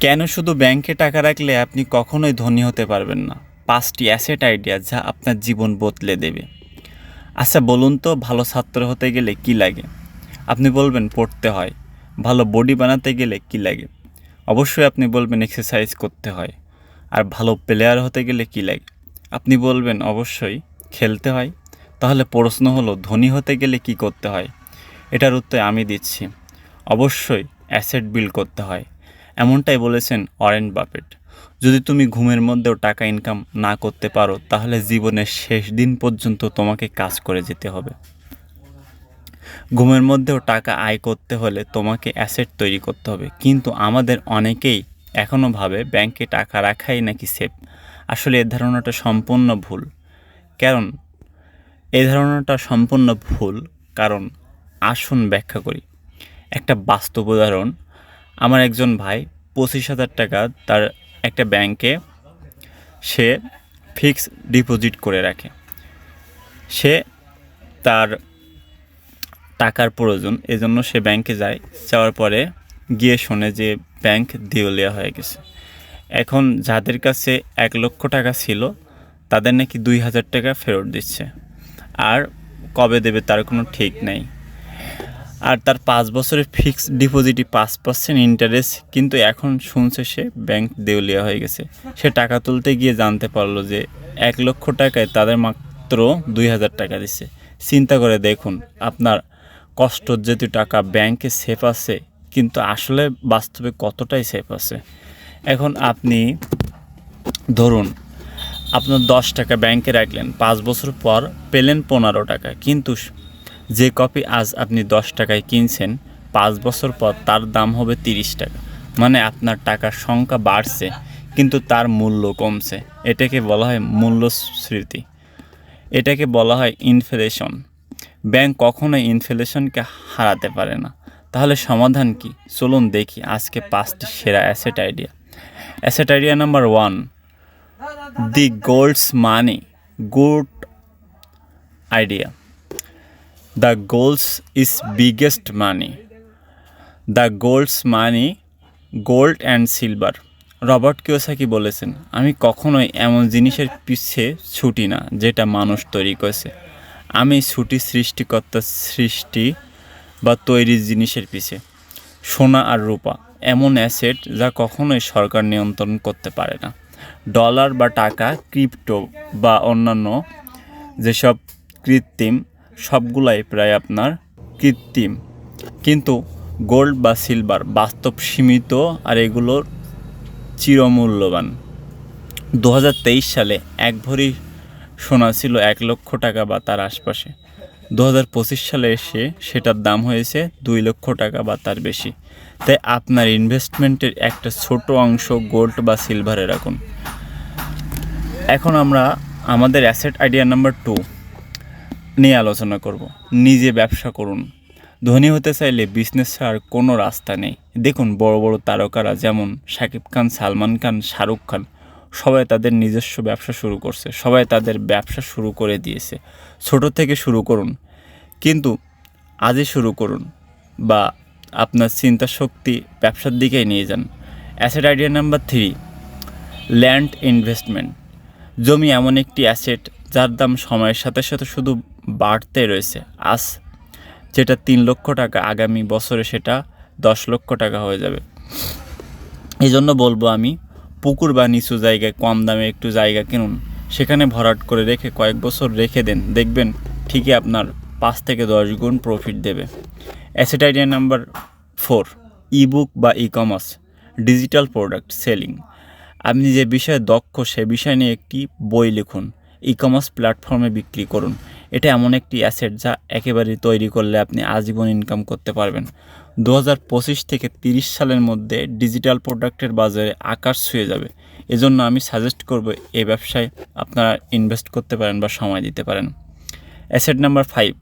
কেন শুধু ব্যাংকে টাকা রাখলে আপনি কখনোই ধনী হতে পারবেন না? পাঁচটি অ্যাসেট আইডিয়া যা আপনার জীবন বদলে দেবে। আচ্ছা বলুন তো, ভালো ছাত্র হতে গেলে কি লাগে? আপনি বলবেন, পড়তে হয়। ভালো বডি বানাতে গেলে কি লাগে? অবশ্যই আপনি বলবেন এক্সারসাইজ করতে হয়। আর ভালো প্লেয়ার হতে গেলে কি লাগে? আপনি বলবেন, অবশ্যই, খেলতে হয়। তাহলে প্রশ্ন হলো, ধনী হতে গেলে কি করতে হয়? এটার উত্তর আমি দিচ্ছি। অবশ্যই অ্যাসেট বিল্ড করতে হয়। এমনটাই বলেছেন অরেন বাপেট যদি তুমি ঘুমের মধ্যেও টাকা ইনকাম না করতে পারো, তাহলে জীবনের শেষ দিন পর্যন্ত তোমাকে কাজ করে যেতে হবে। ঘুমের মধ্যেও টাকা আয় করতে হলে তোমাকে অ্যাসেট তৈরি করতে হবে। কিন্তু আমাদের অনেকেই এখনও ভাবে ব্যাংকে টাকা রাখাই নাকি সেফ। আসলে এ ধারণাটা সম্পূর্ণ ভুল। কারণ এই ধারণাটা সম্পূর্ণ ভুল। কারণ আসুন ব্যাখ্যা করি। একটা বাস্তব উদাহরণ আমার একজন ভাই পঁচিশ হাজার টাকা তার একটা ব্যাংকে সে ফিক্স ডিপোজিট করে রাখে। সে তার টাকার প্রয়োজন, এজন্য সে ব্যাংকে যায়, যাওয়ার পরে গিয়ে শোনে যে ব্যাংক দেউলিয়া হয়ে গেছে। এখন যাদের কাছে এক লক্ষ টাকা ছিল, তাদের নাকি দুই হাজার টাকা ফেরত দিচ্ছে। আর কবে দেবে তার কোনো ঠিক নেই। আর তার পাঁচ বছরের ফিক্সড ডিপোজিটই পাঁচ পার্সেন্ট ইন্টারেস্ট কিন্তু এখন শুনছে সে ব্যাংক দেউলিয়া হয়ে গেছে। সে টাকা তুলতে গিয়ে জানতে পারল যে এক লক্ষ টাকায় তাদের মাত্র দুই হাজার টাকা দিচ্ছে চিন্তা করে দেখুন, আপনার কষ্ট যেহেতু টাকা ব্যাংকে সেফ আছে, কিন্তু আসলে বাস্তবে কতটাই সেফ আছে? এখন আপনি ধরুন, আপনার দশ টাকা ব্যাংকে রাখলেন, পাঁচ বছর পর পেলেন পনেরো টাকা, কিন্তু যে কপি আজ আপনি দশ টাকায় কিনছেন, পাঁচ বছর পর তার দাম হবে তিরিশ টাকা। মানে আপনার টাকার সংখ্যা বাড়ছে, কিন্তু তার মূল্য কমছে। এটাকে বলা হয় মূল্যস্মৃতি এটাকে বলা হয় ইনফ্লেশন। ব্যাংক কখনোই ইনফ্লেশনকে হারাতে পারে না। তাহলে সমাধান কি? চলুন দেখি আজকে পাঁচটি সেরা asset idea. Asset idea number one, the golds money good idea. The golds is biggest money the golds money gold and silver Robert Kiyosaki বলেছেন, আমি কখনোই এমন জিনিসের পিছে ছুটি না, যেটা মানুষ তৈরি করেছে। আমি ছুটি সৃষ্টিকর্তার সৃষ্টি বা তৈরি জিনিসের পিছে। সোনা আর রূপা, এমন অ্যাসেট যা কখনোই সরকার নিয়ন্ত্রণ করতে পারে না। ডলার বা টাকা, ক্রিপ্টো বা অন্যান্য যেসব কৃত্রিম সবগুলাই প্রায় আপনার কৃত্রিম। কিন্তু গোল্ড বা সিলভার বাস্তব সীমিত আর এগুলোর চিরমূল্যবান। দু হাজার তেইশ সালে এক ভরি সোনা ছিল এক লক্ষ টাকা বা তার আশপাশে। দু হাজার পঁচিশ সালে এসে সেটার দাম হয়েছে দুই লক্ষ টাকা বা তার বেশি। তাই আপনার ইনভেস্টমেন্টের একটা ছোট অংশ গোল্ড বা সিলভারে রাখুন। এখন আমরা আমাদের অ্যাসেট আইডিয়া নাম্বার টু নিয়ে আলোচনা করব। নিজে ব্যবসা করুন। ধনী হতে চাইলে বিজনেস ছাড়ার কোনো রাস্তা নেই। দেখুন বড় বড় তারকারা যেমন শাকিব খান, সালমান খান, শাহরুখ খান, সবাই তাদের নিজস্ব ব্যবসা শুরু করছে, সবাই তাদের ব্যবসা শুরু করে দিয়েছে। ছোট থেকে শুরু করুন। কিন্তু আজই শুরু করুন বা আপনার চিন্তা শক্তি ব্যবসার দিকেই নিয়ে যান। Asset idea number three land investment জমি এমন একটি অ্যাসেট যার দাম সময়ের সাথে সাথে শুধু বাড়তে রয়েছে। আজ যেটা তিন লক্ষ টাকা, আগামী বছরে সেটা দশ লক্ষ টাকা হয়ে যাবে। এই জন্য বলব আমি, পুকুর বা নিচু জায়গায় কম দামে একটু জায়গা কিনুন। সেখানে ভরাট করে রেখে কয়েক বছর রেখে দেন। দেখবেন ঠিকই আপনার পাঁচ থেকে দশ গুণ প্রফিট দেবে। Asset idea number four ebook বা e commerce digital product selling আপনি যে বিষয়ে দক্ষ, সে বিষয় নিয়ে একটি বই লিখুন। ই কমার্স প্ল্যাটফর্মে বিক্রি করুন। এটা এমন একটি অ্যাসেট যা একেবারেই তৈরি করলে আপনি আজীবন ইনকাম করতে পারবেন। দু হাজার পঁচিশ থেকে তিরিশ সালের মধ্যে ডিজিটাল প্রোডাক্টের বাজারে আকাশ ছুঁয়ে যাবে। এজন্য আমি সাজেস্ট করব এই ব্যবসায় আপনারা ইনভেস্ট করতে পারেন বা সময় দিতে পারেন। অ্যাসেট নাম্বার ফাইভ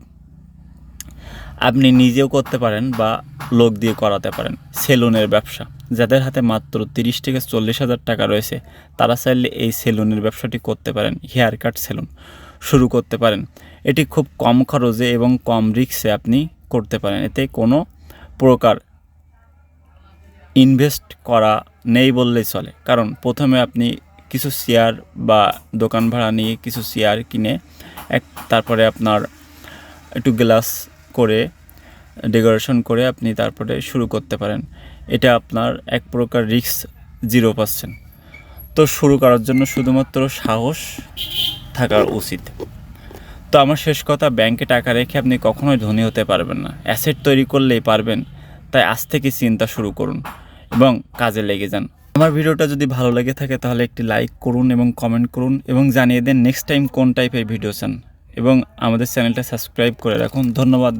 আপনি নিজেও করতে পারেন বা লোক দিয়ে করাতে পারেন। সেলুনের ব্যবসা। যাদের হাতে মাত্র তিরিশ থেকে চল্লিশ হাজার টাকা রয়েছে, তারা চাইলে এই সেলুনের ব্যবসাটি করতে পারেন, হেয়ার কাট সেলুন শুরু করতে পারেন। এটি খুব কম খরচে এবং কম রিক্সে আপনি করতে পারেন। এতে কোনো প্রকার ইনভেস্ট করা নেই বললেই চলে। কারণ প্রথমে আপনি কিছু শেয়ার বা দোকান ভাড়া নিয়ে কিছু শেয়ার কিনে, এক, তারপরে আপনার একটু গ্লাস করে ডেকোরেশন করে আপনি তারপরে শুরু করতে পারেন। এটা আপনার এক প্রকার রিস্ক জিরো পার্সেন্ট। তো শুরু করার জন্য শুধুমাত্র সাহস থাকা উচিত। তো আমার শেষ কথা, ব্যাংকে টাকা রেখে আপনি কখনোই ধনী হতে পারবেন না। অ্যাসেট তৈরি করলেই পারবেন। তাই আজ থেকে চিন্তা শুরু করুন এবং কাজে লেগে যান। আমার ভিডিওটা যদি ভালো লেগে থাকে তাহলে একটি লাইক করুন এবং কমেন্ট করুন এবং জানিয়ে দেন নেক্সট টাইম কোন টাইপের ভিডিও চান। এবং আমাদের চ্যানেলটা সাবস্ক্রাইব করে রাখুন। ধন্যবাদ।